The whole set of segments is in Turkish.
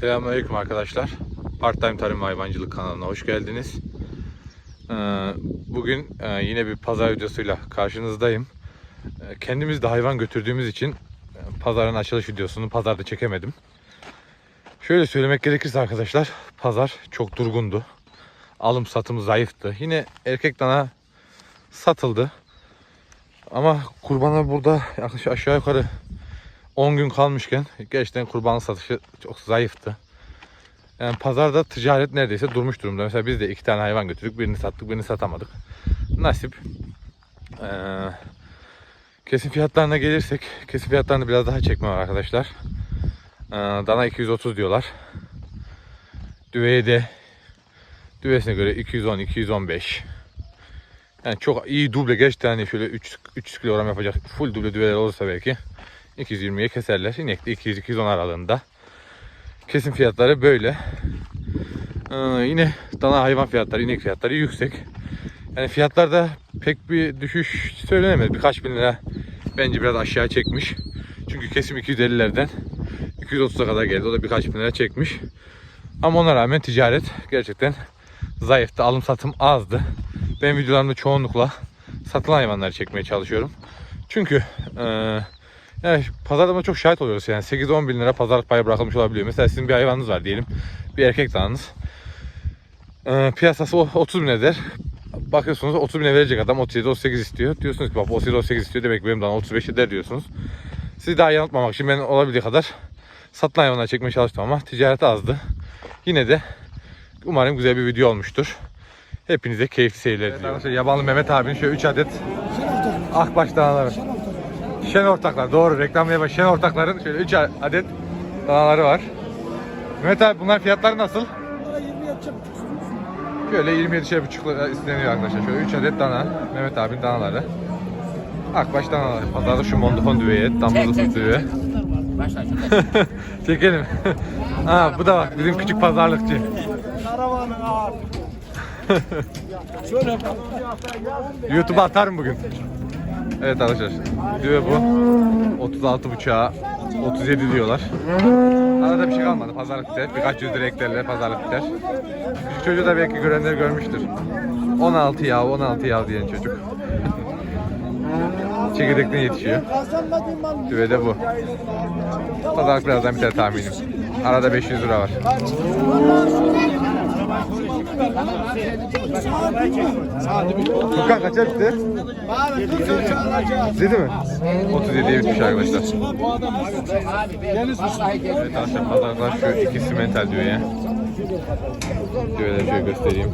Selamünaleyküm arkadaşlar. Part Time Tarım ve Hayvancılık kanalına hoş geldiniz. Ee, Bugün e, yine bir pazar videosuyla karşınızdayım. Ee, Kendimiz de hayvan götürdüğümüz için e, pazarın açılış videosunu pazarda çekemedim. Şöyle söylemek gerekirse arkadaşlar pazar çok durgundu. Alım satım zayıftı. Yine erkek dana satıldı. Ama kurbana burada yaklaşık aşağı yukarı 10 gün kalmışken gerçekten kurban satışı çok zayıftı. Yani pazarda ticaret neredeyse durmuş durumda. Mesela biz de iki tane hayvan götürdük. Birini sattık, birini satamadık. Nasip. Ee, kesim fiyatlarına gelirsek, kesim fiyatlarını biraz daha çekme var arkadaşlar. Ee, dana 230 diyorlar. Düveye de düvesine göre 210, 215. Yani çok iyi duble gerçekten hani şöyle 3 3 kilogram yapacak full duble düveler olursa belki 220'ye keserler. İnek de 200-210 aralığında. Kesim fiyatları böyle. Ee, yine dana hayvan fiyatları, inek fiyatları yüksek. Yani fiyatlarda pek bir düşüş söylenemez. Birkaç bin lira bence biraz aşağı çekmiş. Çünkü kesim 250'lerden 230'a kadar geldi. O da birkaç bin lira çekmiş. Ama ona rağmen ticaret gerçekten zayıftı. Alım satım azdı. Ben videolarımda çoğunlukla satılan hayvanları çekmeye çalışıyorum. Çünkü eee yani pazarda çok şahit oluyoruz yani 8-10 bin lira pazarlık payı bırakılmış olabiliyor. Mesela sizin bir hayvanınız var diyelim. Bir erkek dananız. Ee, piyasası o 30 bin eder. Bakıyorsunuz 30 bine verecek adam 37-38 istiyor. Diyorsunuz ki bak 37-38 istiyor demek ki benim dana 35 eder diyorsunuz. Sizi daha yanıltmamak için ben olabildiği kadar satılan hayvanları çekmeye çalıştım ama ticaret azdı. Yine de umarım güzel bir video olmuştur. Hepinize keyifli seyirler diliyorum. Arkadaşlar Yabanlı Mehmet abinin şöyle 3 adet akbaş danaları. Şen ortaklar doğru reklamlaya bak. Şen ortakların şöyle 3 adet danaları var. Mehmet abi bunlar fiyatları nasıl? Şöyle 27 şey buçuk lira isteniyor arkadaşlar. Şöyle 3 adet dana. Mehmet abinin danaları. Akbaş danaları. Pazarda şu mondofon düveye, damızlık düve. Çekelim. ha bu da bak bizim küçük pazarlıkçı. Karavanın ağır. YouTube'a atarım bugün. Evet arkadaşlar. Düve bu. 36 buçuğa 37 diyorlar. Arada bir şey kalmadı. Pazarlık biter. Birkaç yüz lira eklerler pazarlık biter. Küçük çocuğu da belki görenler görmüştür. 16 yav, 16 yav diyen çocuk. Çekirdekten yetişiyor. Düve de bu. Pazarlık birazdan biter tahminim. Arada 500 lira var. Furkan kaça bitti? Dedi mi? 37'ye bitmiş arkadaşlar. Bu adam Deniz Evet arkadaşlar pazarlar şu iki simental diyor ya. Düveleri şöyle göstereyim.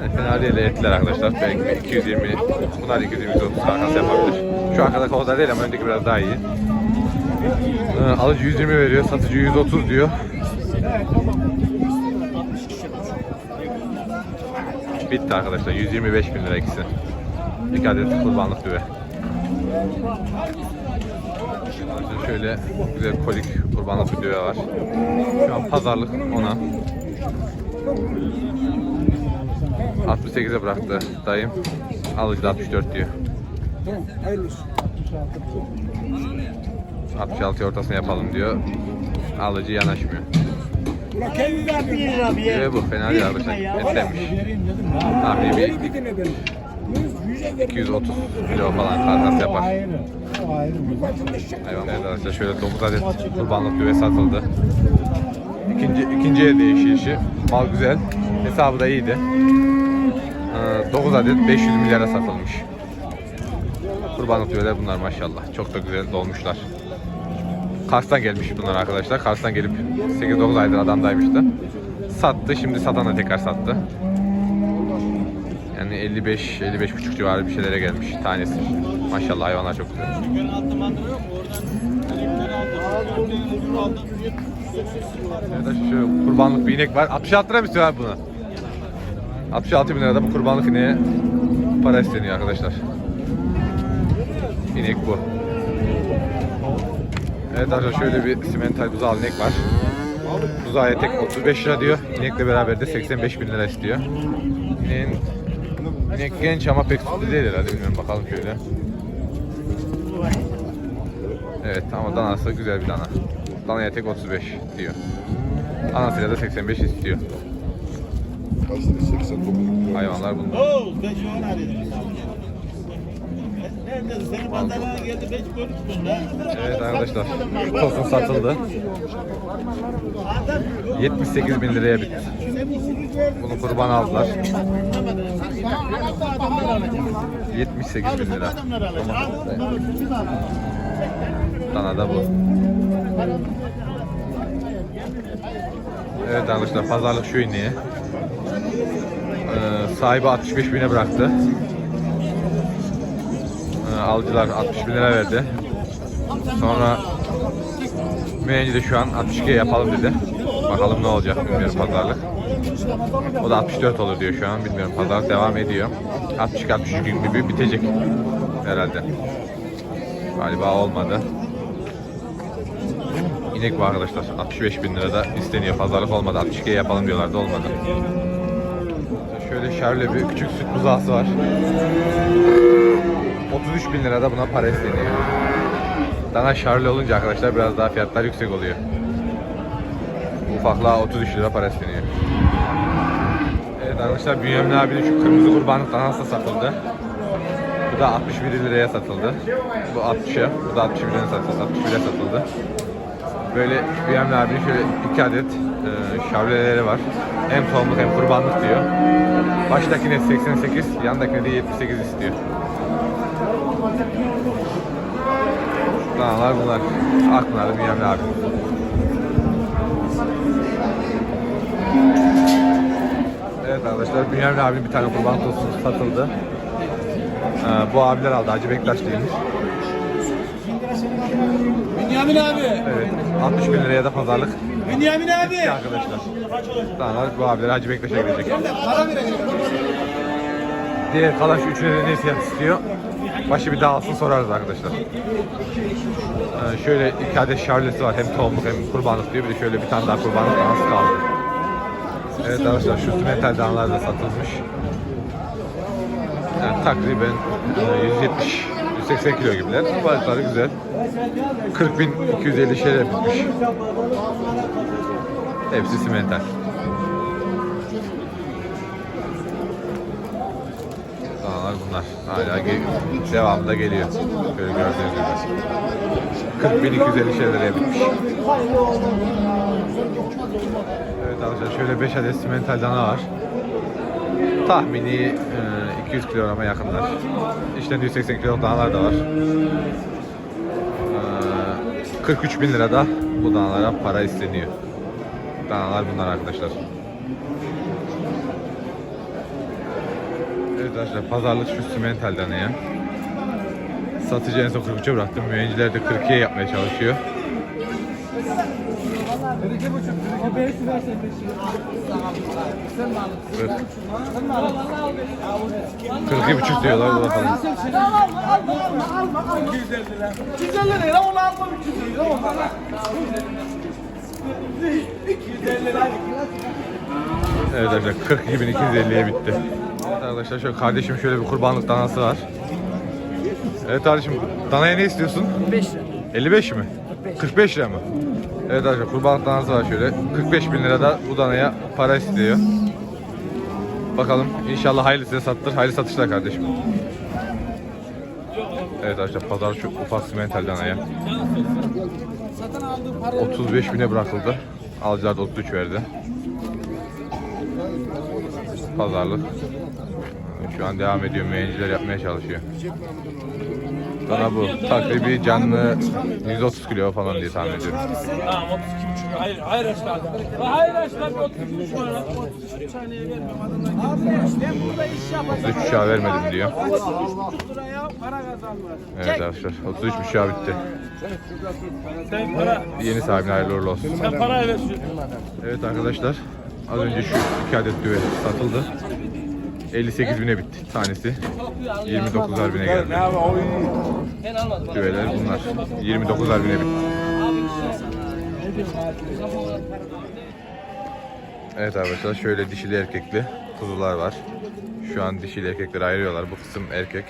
Yani fena değil etler arkadaşlar. Belki 220, bunlar 220 30 arkası yapabilir. Şu arkadaki o kadar değil ama öndeki biraz daha iyi. Ee, alıcı 120 veriyor, satıcı 130 diyor. Bitti arkadaşlar. 125 bin lira ikisi. İki adet kurbanlık düve. Arkadaşlar şöyle güzel kolik kurbanlık bir düve var. Şu an pazarlık ona. 68'e bıraktı dayım. Alıcı da 64 diyor. 66 ortasını yapalım diyor. Alıcı yanaşmıyor. Düve bu fena değil arkadaşlar. Etlenmiş. Tahmini bir 230 kilo falan karkas yapar. Hayvan arkadaşlar şöyle 9 adet kurbanlık düve satıldı. İkinci, ikinci el değişişi. Mal güzel. Hesabı da iyiydi. Ee, 9 adet 500 milyara satılmış. Kurbanlık düveler bunlar maşallah. Çok da güzel dolmuşlar. Kars'tan gelmiş bunlar arkadaşlar. Kars'tan gelip 8-9 aydır adamdaymış da. Sattı. Şimdi satan da tekrar sattı. Yani 55 55 buçuk civarı bir şeylere gelmiş tanesi. Maşallah hayvanlar çok güzel. Evet şu kurbanlık bir inek var. 66 lira mı istiyor abi bunu? 66 bin lirada bu kurbanlık ineğe para isteniyor arkadaşlar. İnek bu. Evet arkadaşlar şöyle bir simental buzağı inek var. Buzağı tek 35 lira diyor. İnekle beraber de 85 bin lira istiyor. İneğin İnek genç ama pek sütlü değil herhalde bilmiyorum bakalım şöyle. Evet ama danası güzel bir dana. Danaya tek 35 diyor. Anasıyla da 85 istiyor. Kaç lira? 89 lira. Hayvanlar bunlar. Evet arkadaşlar. Tosun satıldı. 78 bin liraya bitti. Bunu kurban aldılar. 78 bin lira. Dana da bu. Evet arkadaşlar pazarlık şu ineği. Ee, sahibi 65 bine bıraktı. Ee, alıcılar 60 bin lira verdi. Sonra mühenci de şu an 62 yapalım dedi. Bakalım ne olacak bilmiyorum pazarlık. O da 64 olur diyor şu an bilmiyorum pazarlık devam ediyor. 62-63 gün gibi bitecek herhalde. Galiba olmadı. İnek var arkadaşlar 65 bin lirada isteniyor pazarlık olmadı 62 yapalım diyorlardı olmadı. Şöyle şerle bir küçük süt buzağısı var. 33 bin lirada buna para isteniyor. Dana şarlı olunca arkadaşlar biraz daha fiyatlar yüksek oluyor. Ufaklığa 33 lira para isteniyor. Evet arkadaşlar Bünyamin abinin şu kırmızı kurbanlık danası satıldı. Bu da 61 liraya satıldı. Bu 60'a, bu da 61 liraya satıldı. 61 liraya satıldı. Böyle Bünyamin abinin şöyle iki adet e, şavleleri var. Hem tohumluk hem kurbanlık diyor. Baştakine 88, yandakine de 78 istiyor. Danalar bunlar. Akpınar'da Bünyamin abi. Evet arkadaşlar Bünyamin abinin bir tane kurban tostu satıldı. Ee, bu abiler aldı. Hacı Bektaşlıymış. Bünyamin abi. Evet. 60 bin liraya da pazarlık Bünyamin abi. bitti arkadaşlar. Danalar bu abiler Hacı Bektaş'a gidecek. Para verecek. Diğer şu üçüne de ne fiyat istiyor? Başı bir dağılsın sorarız arkadaşlar. Ee, şöyle iki adet şarlesi var. Hem tohumluk hem kurbanlık diyor. Bir de şöyle bir tane daha kurbanlık danası kaldı. Evet arkadaşlar şu simental danalar da satılmış. Yani takriben e, 170 180 kilo gibiler. Balıkları güzel. 40 bin 250 şeyler bitmiş. Hepsi simental. Danalar bunlar. Hala gel- devamında geliyor. Şöyle gördüğünüz gibi. 40 bin 250 şeylere bitmiş. Evet arkadaşlar şöyle 5 adet simental dana var. Tahmini e, 200 kilograma yakınlar. İşten 180 kilo danalar da var. E, 43 bin lirada bu danalara para isteniyor. Danalar bunlar arkadaşlar. Evet arkadaşlar pazarlık şu simental danaya. Satıcı en son 43'e bıraktım. Mühendiler de 42'ye yapmaya çalışıyor. Kırk iki buçuk diyorlar dur bakalım. Evet arkadaşlar 42 bin 250'ye bitti. Evet arkadaşlar şöyle kardeşim şöyle bir kurbanlık danası var. Evet kardeşim danaya ne istiyorsun? 5 lira. 55 mi? 45 lira mı? Evet arkadaşlar kurbanlık danası var şöyle. 45 bin lirada bu danaya para istiyor. Bakalım inşallah hayırlısıyla sattır. Hayırlı satışlar kardeşim. Evet arkadaşlar pazar şu ufak simental danaya. 35 bine bırakıldı. Alıcılar da 33 verdi. Pazarlık. Şu an devam ediyor. Mühendiler yapmaya çalışıyor. Dana bu. Takribi canlı 130 kilo falan diye tahmin ediyorum. Tamam 32 buçuk. Hayır, hayır aşkına. Hayır bir 32 buçuk var. 33 saniyeye vermem adamlar. Abi ben burada iş yapacağım. 33 buçuğa vermedim diyor. 33 buçuk liraya para kazanmaz. Evet arkadaşlar 33 buçuğa bitti. Sen para, Yeni sahibine hayırlı uğurlu olsun. sen para ver. Evet arkadaşlar az önce şu iki adet düve satıldı. 58 bine bitti tanesi. 29'ar bine geldi. Düveler bunlar. 29'ar bine bitti. Evet arkadaşlar şöyle dişili erkekli kuzular var. Şu an dişili erkekleri ayırıyorlar. Bu kısım erkek.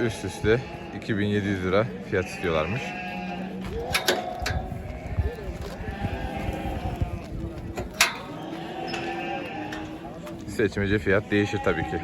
Üst üste 2700 lira fiyat istiyorlarmış. Seçmece fiyat değişir tabii ki.